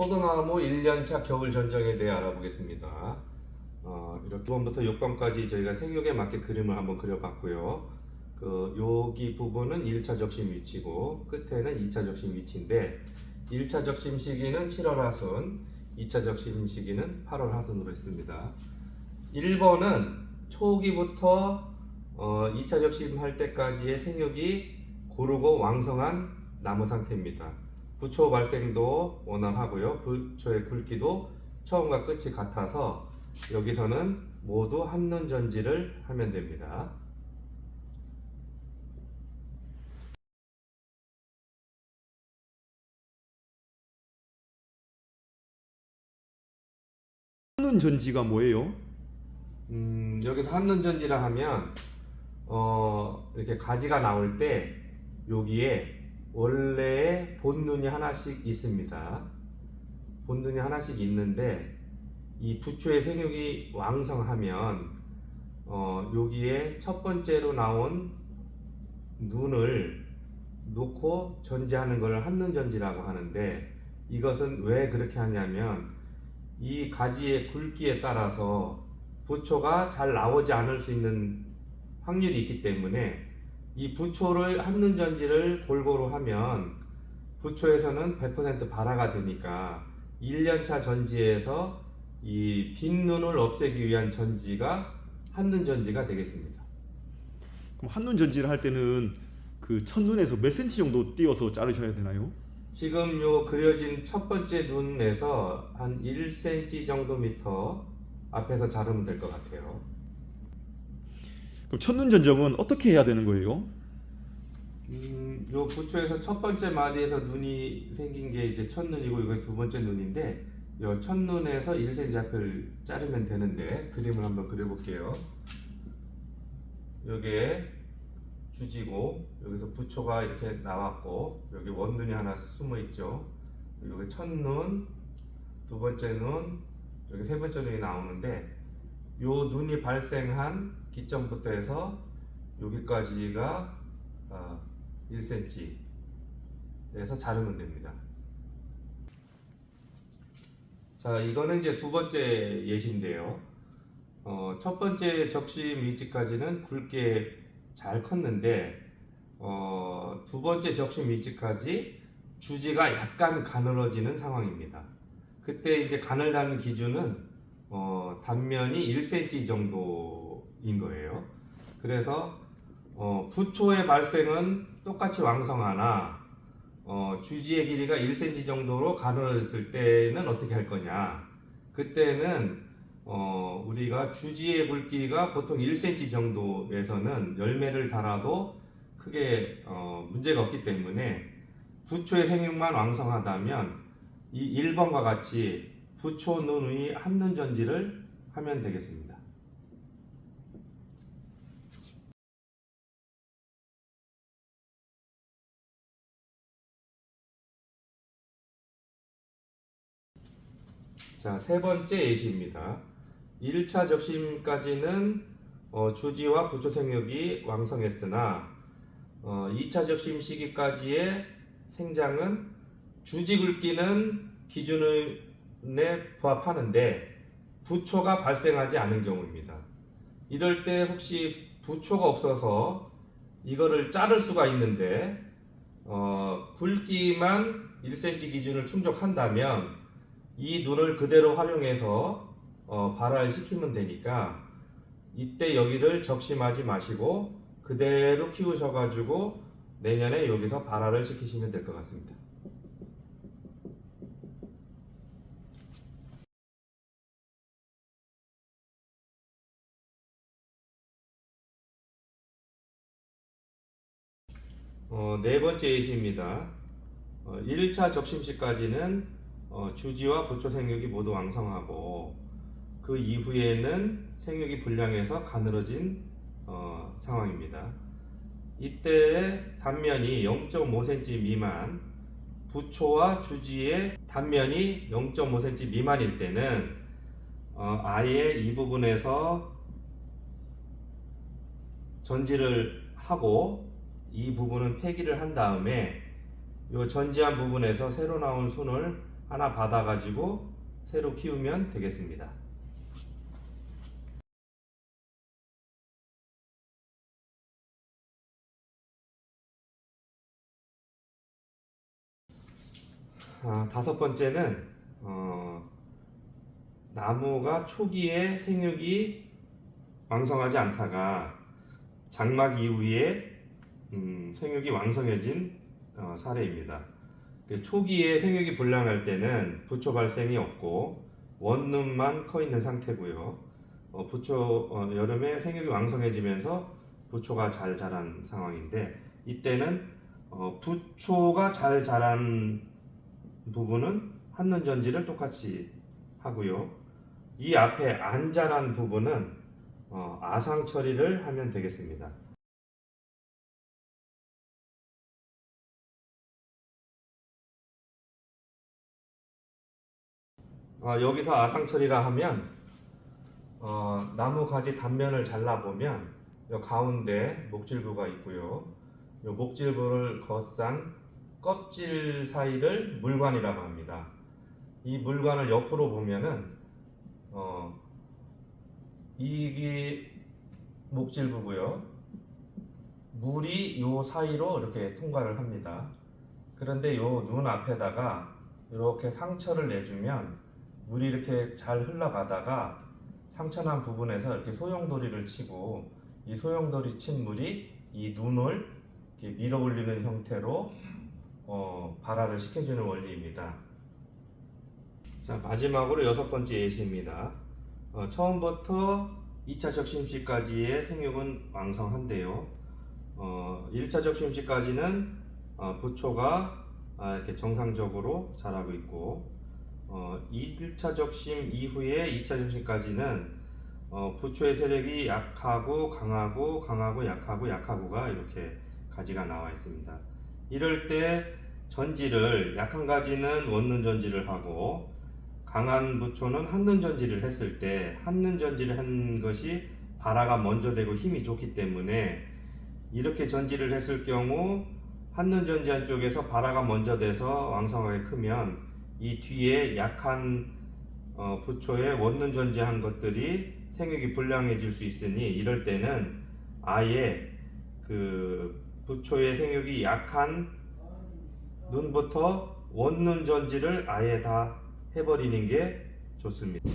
포도나무 1년차 겨울 전정에 대해 알아보겠습니다. 어, 이렇게 1번부터 6번까지 저희가 생육에 맞게 그림을 한번 그려봤고요. 그 여기 부분은 1차 적심 위치고 끝에는 2차 적심 위치인데 1차 적심 시기는 7월 하순, 2차 적심 시기는 8월 하순으로 했습니다. 1번은 초기부터 어, 2차 적심할 때까지의 생육이 고르고 왕성한 나무 상태입니다. 부초 발생도 원활하고요. 부초의 굵기도 처음과 끝이 같아서 여기서는 모두 한눈 전지를 하면 됩니다. 한눈 전지가 뭐예요? 음, 여기서 한눈 전지라 하면 어, 이렇게 가지가 나올 때 여기에 원래 본눈이 하나씩 있습니다. 본눈이 하나씩 있는데 이 부초의 생육이 왕성하면 어, 여기에 첫 번째로 나온 눈을 놓고 전지하는 걸 한눈 전지라고 하는데 이것은 왜 그렇게 하냐면 이 가지의 굵기에 따라서 부초가 잘 나오지 않을 수 있는 확률이 있기 때문에 이 부초를 한눈 전지를 골고루 하면 부초에서는 100% 발화가 되니까 1년차 전지에서 이 빈눈을 없애기 위한 전지가 한눈 전지가 되겠습니다. 그럼 한눈 전지를 할 때는 그 첫눈에서 몇 센치 정도 띄어서 자르셔야 되나요? 지금 요 그려진 첫 번째 눈에서 한 1cm 정도 미터 앞에서 자르면 될 것 같아요. 그럼 첫눈 전정은 어떻게 해야 되는 거예요? 음, 요 부초에서 첫 번째 마디에서 눈이 생긴 게 이제 첫 눈이고 이거 두 번째 눈인데 요 첫 눈에서 1cm 앞을 자르면 되는데 그림을 한번 그려볼게요. 요게 주지고 여기서 부초가 이렇게 나왔고 여기 원눈이 하나 숨어 있죠. 여기 첫 눈, 두 번째 눈, 여기 세 번째 눈이 나오는데 요 눈이 발생한 기점부터 해서 여기까지가 아, 1cm에서 자르면 됩니다. 자, 이거는 이제 두 번째 예시인데요. 어, 첫 번째 적심 위치까지는 굵게 잘 컸는데 어, 두 번째 적심 위치까지 주지가 약간 가늘어지는 상황입니다. 그때 이제 가늘다는 기준은 어, 단면이 1cm 정도 인 거예요. 그래서 어, 부초의 발생은 똑같이 왕성하나 어, 주지의 길이가 1cm 정도로 가늘어졌을 때는 어떻게 할 거냐? 그때는 어, 우리가 주지의 굵기가 보통 1cm 정도에서는 열매를 달아도 크게 어, 문제가 없기 때문에 부초의 생육만 왕성하다면 이 1번과 같이 부초 눈의 한눈 전지를 하면 되겠습니다. 자, 세 번째 예시입니다. 1차 적심까지는 어, 주지와 부초 생육이 왕성했으나 어, 2차 적심 시기까지의 생장은 주지 굵기는 기준에 부합하는데 부초가 발생하지 않은 경우입니다. 이럴 때 혹시 부초가 없어서 이거를 자를 수가 있는데 어, 굵기만 1cm 기준을 충족한다면 이 눈을 그대로 활용해서 어, 발화시키면 되니까 이때 여기를 적심하지 마시고 그대로 키우셔가지고 내년에 여기서 발화를 시키시면 될 것 같습니다. 어, 네 번째 예시입니다. 어, 1차 적심시까지는 어, 주지와 부초 생육이 모두 왕성하고 그 이후에는 생육이 불량해서 가늘어진 어, 상황입니다. 이때 단면이 0.5cm 미만, 부초와 주지의 단면이 0.5cm 미만일 때는 어, 아예 이 부분에서 전지를 하고 이 부분은 폐기를 한 다음에 이 전지한 부분에서 새로 나온 순을 하나 받아가지고 새로 키우면 되겠습니다. 아, 다섯 번째는 어, 나무가 초기에 생육이 왕성하지 않다가 장막 이후에 음, 생육이 왕성해진 어, 사례입니다. 그 초기에 생육이 불량할 때는 부초 발생이 없고 원룸만 커 있는 상태고요. 어, 부초 어, 여름에 생육이 왕성해지면서 부초가 잘 자란 상황인데 이때는 어, 부초가 잘 자란 부분은 한눈 전지를 똑같이 하고요. 이 앞에 안 자란 부분은 어, 아상 처리를 하면 되겠습니다. 어, 여기서 아상 처리라 하면 어, 나무 가지 단면을 잘라 보면 요 가운데 목질부가 있고요. 요 목질부를 거싼 껍질 사이를 물관이라고 합니다. 이 물관을 옆으로 보면은 어, 이게 목질부고요. 물이 요 사이로 이렇게 통과를 합니다. 그런데 요 눈 앞에다가 이렇게 상처를 내주면 물이 이렇게 잘 흘러가다가 상처난 부분에서 이렇게 소용돌이를 치고 이 소용돌이 친 물이 이 눈을 밀어 올리는 형태로 어, 발화를 시켜주는 원리입니다. 자 마지막으로 여섯 번째 예시입니다. 어, 처음부터 2차 적 심 시까지의 생육은 왕성한데요. 어, 1차 적 심 시까지는 어, 부초가 아, 이렇게 정상적으로 자라고 있고 어, 2차 적심 이후에 2차 적심까지는 어, 부초의 세력이 약하고 강하고 강하고 약하고 약하고가 이렇게 가지가 나와 있습니다. 이럴 때 전지를 약한 가지는 원눈 전지를 하고 강한 부초는 한눈 전지를 했을 때 한눈 전지를 한 것이 발화가 먼저 되고 힘이 좋기 때문에 이렇게 전지를 했을 경우 한눈 전지한 쪽에서 발화가 먼저 돼서 왕성하게 크면 이 뒤에 약한 어, 부초에 원눈 전지한 것들이 생육이 불량해질 수 있으니 이럴 때는 아예 그 부초의 생육이 약한 눈부터 원눈 전지를 아예 다 해버리는 게 좋습니다.